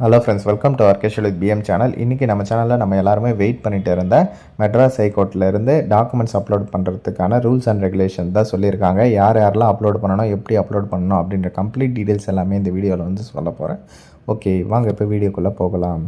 Hello friends welcome to ஆர்கேஷல் with PM channel இன்றைக்கி நம்ம சேனலில் நம்ம எல்லாருமே வெயிட் பண்ணிட்டு இருந்த மெட்ராஸ் ஹைகோர்ட்லேருந்து இருந்து டாக்குமெண்ட்ஸ் அப்லோட் பண்ணுறதுக்கான ரூல்ஸ் அண்ட் ரெகுலேஷன் தான் சொல்லியிருக்காங்க. யார் யாரெல்லாம் அப்லோட் பண்ணணும் எப்படி அப்லோட் பண்ணணும் அப்படின்ற கம்ப்ளீட் டீட்டெயில்ஸ் எல்லாமே இந்த வீடியோவில் வந்து சொல்ல போகிறேன் ஓகே வாங்க இப்போ வீடியோக்குள்ளே போகலாம்.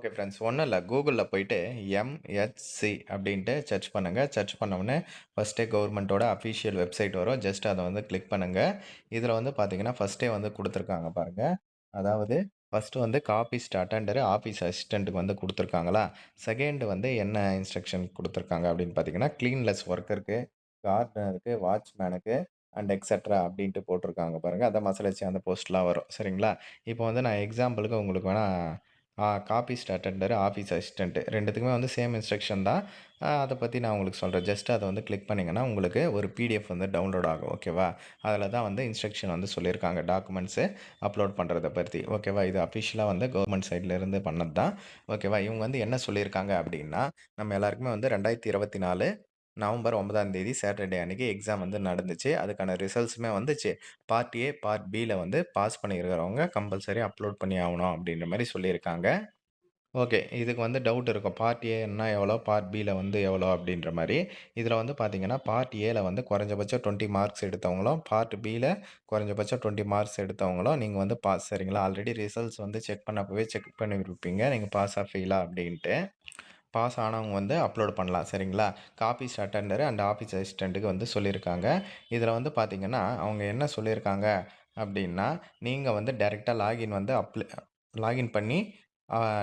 ஓகே ஃப்ரெண்ட்ஸ் ஒன்றும் இல்லை. கூகுளில் போயிட்டு எம்ஹெச்சி அப்படின்ட்டு சர்ச் பண்ணுங்கள் சர்ச் பண்ணவுடனே ஃபஸ்ட்டே கவர்மெண்ட்டோட அஃபிஷியல் வெப்சைட் வரும். ஜஸ்ட் அதை வந்து கிளிக் பண்ணுங்கள் இதில் வந்து பார்த்தீங்கன்னா ஃபஸ்ட்டே வந்து கொடுத்துருக்காங்க பாருங்கள் அதாவது ஃபஸ்ட்டு வந்து காப்பீஸ்ட் அட்டெண்டரு ஆஃபீஸ் அசிஸ்டண்ட்டுக்கு வந்து கொடுத்துருக்காங்களா? செகண்ட் வந்து என்ன இன்ஸ்ட்ரக்ஷன் கொடுத்துருக்காங்க அப்படின்னு பார்த்தீங்கன்னா க்ளீன்லெஸ் ஒர்க்கருக்கு கார்டனருக்கு வாட்ச்மேனுக்கு அண்ட் எக்ஸட்ரா அப்படின்ட்டு போட்டிருக்காங்க பாருங்கள் அதை மசாலச்சு அந்த போஸ்ட்லாம் வரும். சரிங்களா? இப்போ வந்து நான் எக்ஸாம்பிளுக்கு உங்களுக்கு வேணால் காப்பீஸ்ட் அட்டெண்டர் ஆஃபீஸ் அசிஸ்டண்ட்டு ரெண்டுத்துக்குமே வந்து சேம் இன்ஸ்ட்ரக்ஷன் தான். அதை பற்றி நான் உங்களுக்கு சொல்கிறேன் ஜஸ்ட் அதை வந்து கிளிக் பண்ணிங்கன்னா உங்களுக்கு ஒரு பிடிஎஃப் வந்து டவுன்லோட் ஆகும். ஓகேவா அதில் தான் வந்து இன்ஸ்ட்ரக்ஷன் வந்து சொல்லியிருக்காங்க டாக்குமெண்ட்ஸு அப்லோட் பண்ணுறதை பற்றி ஓகேவா இது அஃபிஷியலாக வந்து கவர்மெண்ட் சைட்லேருந்து பண்ணது தான். ஓகேவா இவங்க வந்து என்ன சொல்லியிருக்காங்க அப்படின்னா நம்ம எல்லாருக்குமே வந்து ரெண்டாயிரத்தி இருபத்தி நாலு நவம்பர் ஒன்பதாம் தேதி சாட்டர்டே அன்றைக்கி எக்ஸாம் வந்து நடந்துச்சு. அதுக்கான ரிசல்ட்ஸுமே வந்துச்சு. பார்ட் ஏ பார்ட் பியில் வந்து பாஸ் பண்ணியிருக்கிறவங்க கம்பல்சரி அப்லோட் பண்ணி ஆகணும் அப்படின்ற மாதிரி சொல்லியிருக்காங்க. ஓகே இதுக்கு வந்து டவுட் இருக்கும். பார்ட் ஏன்னா எவ்வளோ? பார்ட் பியில் வந்து எவ்வளோ? அப்படின்ற மாதிரி. இதில் வந்து பார்த்தீங்கன்னா பார்ட் ஏல வந்து குறைஞ்சபட்சம் டுவெண்ட்டி மார்க்ஸ் எடுத்தவங்களும் பார்ட் பியில் குறைஞ்சபட்சம் டுவெண்ட்டி மார்க்ஸ் எடுத்தவங்களும் நீங்கள் வந்து பாஸ் சரிங்களா? ஆல்ரெடி ரிசல்ட்ஸ் வந்து செக் பண்ணப்பவே செக் பண்ணியிருப்பீங்க நீங்கள் பாஸ் ஆஃப் ஃபெயிலா அப்படின்ட்டு. பாஸ் ஆனவங்க வந்து அப்லோட் பண்ணலாம் சரிங்களா? காப்பீஸ் அட்டண்டர் அண்ட் ஆஃபீஸ் அசிஸ்டண்ட்டுக்கு வந்து சொல்லியிருக்காங்க. இதில் வந்து பார்த்திங்கன்னா அவங்க என்ன சொல்லியிருக்காங்க அப்படின்னா நீங்கள் வந்து டைரெக்டாக லாகின் வந்து அப்ளை லாகின் பண்ணி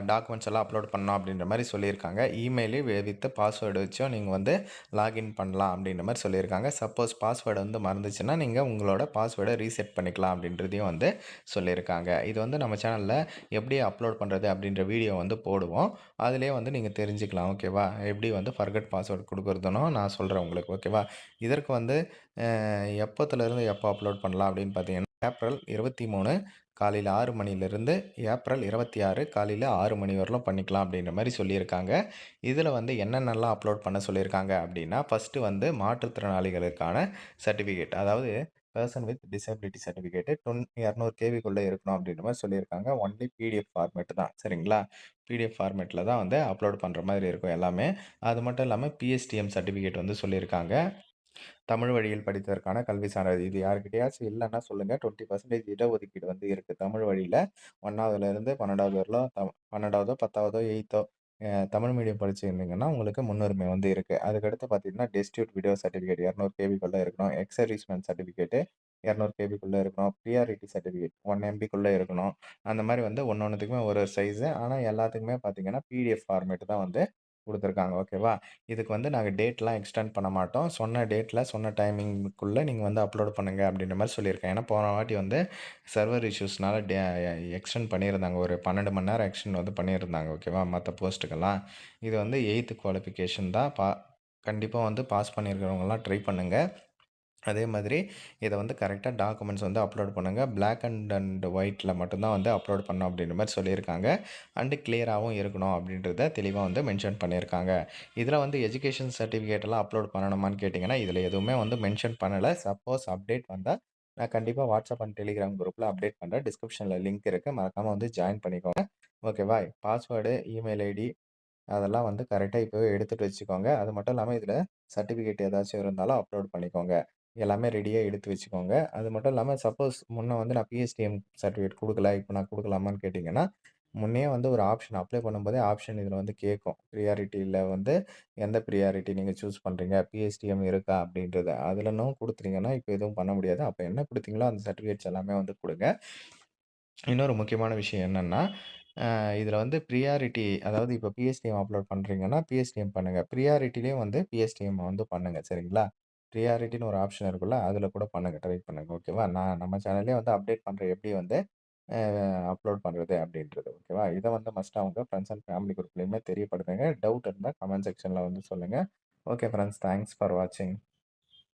டாக்குமெண்ட்ஸ் எல்லாம் அப்லோட் பண்ணோம் அப்படின்ற மாதிரி சொல்லியிருக்காங்க. இமெயிலையும் வித் பாஸ்வேர்டு வச்சும் நீங்கள் வந்து லாகின் பண்ணலாம் அப்படின்ற மாதிரி சொல்லியிருக்காங்க. சப்போஸ் பாஸ்வேர்டு வந்து மறந்துச்சுன்னா நீங்கள் உங்களோட பாஸ்வேர்டை ரீசெட் பண்ணிக்கலாம் அப்படின்றதையும் வந்து சொல்லியிருக்காங்க. இது வந்து நம்ம சேனலில் எப்படி அப்லோட் பண்ணுறது அப்படின்ற வீடியோ வந்து போடுவோம். அதிலே வந்து நீங்கள் தெரிஞ்சுக்கலாம் ஓகேவா எப்படி வந்து ஃபர்கட் பாஸ்வேர்டு கொடுக்குறதுனோ நான் சொல்கிறேன் உங்களுக்கு ஓகேவா இதற்கு வந்து எப்போத்துலேருந்து எப்போ அப்லோட் பண்ணலாம் அப்படின்னு பார்த்தீங்கன்னா ஏப்ரல் இருபத்தி மூணு காலையில் ஆறு மணிலேருந்து ஏப்ரல் இருபத்தி ஆறு காலையில் ஆறு மணி வரலும் பண்ணிக்கலாம் அப்படின்ற மாதிரி சொல்லியிருக்காங்க. இதில் வந்து என்னென்னலாம் அப்லோட் பண்ண சொல்லியிருக்காங்க அப்படின்னா ஃபஸ்ட்டு வந்து மாற்றுத்திறனாளிகளுக்கான சர்டிஃபிகேட் அதாவது பர்சன் வித் டிசபிலிட்டி சர்டிஃபிகேட்டு டொன் இரநூறு கேவிக்குள்ளே இருக்கணும் அப்படின்ற மாதிரி சொல்லியிருக்காங்க. ஒன்லி பிடிஎஃப் ஃபார்மேட் தான் சரிங்களா? பிடிஎஃப் ஃபார்மேட்டில் தான் வந்து அப்லோட் பண்ணுற மாதிரி இருக்கும் எல்லாமே. அது மட்டும் இல்லாமல் பிஎஸ்டிஎம் சர்டிஃபிகேட் வந்து சொல்லியிருக்காங்க. தமிழ் வழியில் படித்ததற்கான கல்வி சான்றிதழ். இது யாருக்கிட்டையாச்சும் இல்லைன்னா சொல்லுங்கள் டுவெண்ட்டி பர்சன்டேஜ் இடஒதுக்கீடு வந்து இருக்குது தமிழ் வழியில் ஒன்றாவதுலேருந்து பன்னெண்டாவது வரலாம் த பன்னெண்டாவதோ பத்தாவதோ எயித்தோ தமிழ் மீடியம் படிச்சிருந்தீங்கன்னா உங்களுக்கு முன்னுரிமை வந்து இருக்குது அதுக்கடுத்து பார்த்தீங்கன்னா டெஸ்டியூட் வீடியோ சர்டிஃபிகேட் இரநூறு கேபிக்குள்ளே இருக்கணும். எக்ஸர்வீஸ்மேன் சர்டிஃபிகேட்டு இரநூறு கேபிக்குள்ளே இருக்கணும். ப்ரியாரிட்டி சர்டிஃபிகேட் ஒன் எம்பிக்குள்ளே இருக்கணும். அந்த மாதிரி வந்து ஒன்று ஒன்றுத்துக்குமே ஒரு சைஸு ஆனால் எல்லாத்துக்குமே பார்த்தீங்கன்னா பிடிஎஃப் ஃபார்மேட் தான் வந்து கொடுத்துருக்காங்க. ஓகேவா? இதுக்கு வந்து நாங்கள் டேட்லாம் எக்ஸ்டெண்ட் பண்ண மாட்டோம். சொன்ன டேட்டில் சொன்ன டைமிங்குள்ளே நீங்கள் வந்து அப்லோட் பண்ணுங்கள் அப்படின்ற மாதிரி சொல்லியிருக்கேன். ஏன்னா போன வாட்டி வந்து சர்வர் இஷ்யூஸ்னால டே எக்ஸ்டெண்ட் பண்ணியிருந்தாங்க. ஒரு பன்னெண்டு மணி நேரம் எக்ஸ்டெண்ட் வந்து பண்ணியிருந்தாங்க. ஓகேவா? மற்ற போஸ்ட்டுக்கெல்லாம். இது வந்து எயித்து குவாலிஃபிகேஷன் தான். பா கண்டிப்பாக வந்து பாஸ் பண்ணியிருக்கிறவங்கலாம் ட்ரை பண்ணுங்கள் அதே மாதிரி இதை வந்து கரெக்டாக டாக்குமெண்ட்ஸ் வந்து அப்லோட் பண்ணுங்கள் பிளாக் அண்ட் அண்ட் ஒயிட்டில் மட்டும்தான் வந்து அப்லோட் பண்ணோம் அப்படின்ற மாதிரி சொல்லியிருக்காங்க. அண்டு கிளியராகவும் இருக்கணும் அப்படின்றத தெளிவாக வந்து மென்ஷன் பண்ணியிருக்காங்க. இதில் வந்து எஜுகேஷன் சர்டிஃபிகேட்டெல்லாம் அப்லோட் பண்ணணுமான்னு கேட்டிங்கன்னா இதில் எதுவுமே வந்து மென்ஷன் பண்ணலை. சப்போஸ் அப்டேட் வந்தால் நான் கண்டிப்பாக வாட்ஸ்அப் அண்ட் டெலிகிராம் குரூப்பில் அப்டேட் பண்ணுறேன் டிஸ்கிரிப்ஷனில் லிங்க் இருக்குது மறக்காமல் வந்து ஜாயின் பண்ணிக்கோங்க. ஓகேவா பாஸ்வேர்டு இமெயில் ஐடி அதெல்லாம் வந்து கரெக்டாக இப்போவே எடுத்துகிட்டு வச்சுக்கோங்க. அது மட்டும் இல்லாமல் இதில் சர்டிஃபிகேட் ஏதாச்சும் இருந்தாலும் அப்லோட் பண்ணிக்கோங்க. எல்லாமே ரெடியாக எடுத்து வச்சுக்கோங்க. அது மட்டும் இல்லாமல் சப்போஸ் முன்னே வந்து நான் பிஎஸ்டிஎம் சர்டிஃபிகேட் கொடுக்கல இப்போ நான் கொடுக்கலாமான்னு கேட்டிங்கன்னா முன்னே வந்து ஒரு ஆப்ஷன் அப்ளை பண்ணும்போதே ஆப்ஷன் இதில் வந்து கேட்கும். ப்ரியாரிட்டியில் வந்து எந்த ப்ரியாரிட்டி நீங்கள் சூஸ் பண்ணுறீங்க பிஎஸ்டிஎம் இருக்கா அப்படின்றத. அதிலனும் கொடுத்துட்டீங்கன்னா இப்போ எதுவும் பண்ண முடியாது. அப்போ என்ன கொடுத்தீங்களோ அந்த சர்டிஃபிகேட்ஸ் எல்லாமே வந்து கொடுங்க. இன்னொரு முக்கியமான விஷயம் என்னென்னா இதில் வந்து ப்ரியாரிட்டி அதாவது இப்போ பிஎஸ்டிஎம் அப்லோட் பண்ணுறீங்கன்னா பிஎஸ்டிஎம் பண்ணுங்கள் ப்ரியாரிட்டிலேயே வந்து பிஎஸ்டிஎம் வந்து பண்ணுங்கள் சரிங்களா? ப்ரியாரிட்டின்னு ஒரு ஆப்ஷன் இருக்குல்ல அதில் கூட பண்ணுங்கள் ட்ரை பண்ணுங்கள் ஓகேவா நான் நம்ம சேனல்லே வந்து அப்டேட் பண்ணுற எப்படி வந்து அப்லோட் பண்ணுறது அப்படின்றது. ஓகேவா இதை வந்து மஸ்ட் அவங்க ஃப்ரெண்ட்ஸ் அண்ட் ஃபேமிலி குரூப்லேயுமே தெரியப்படுத்துங்க. டவுட் இருந்தால் கமெண்ட் செக்ஷனில் வந்து சொல்லுங்கள் ஓகே ஃப்ரெண்ட்ஸ் தேங்க்ஸ் ஃபார் வாட்சிங்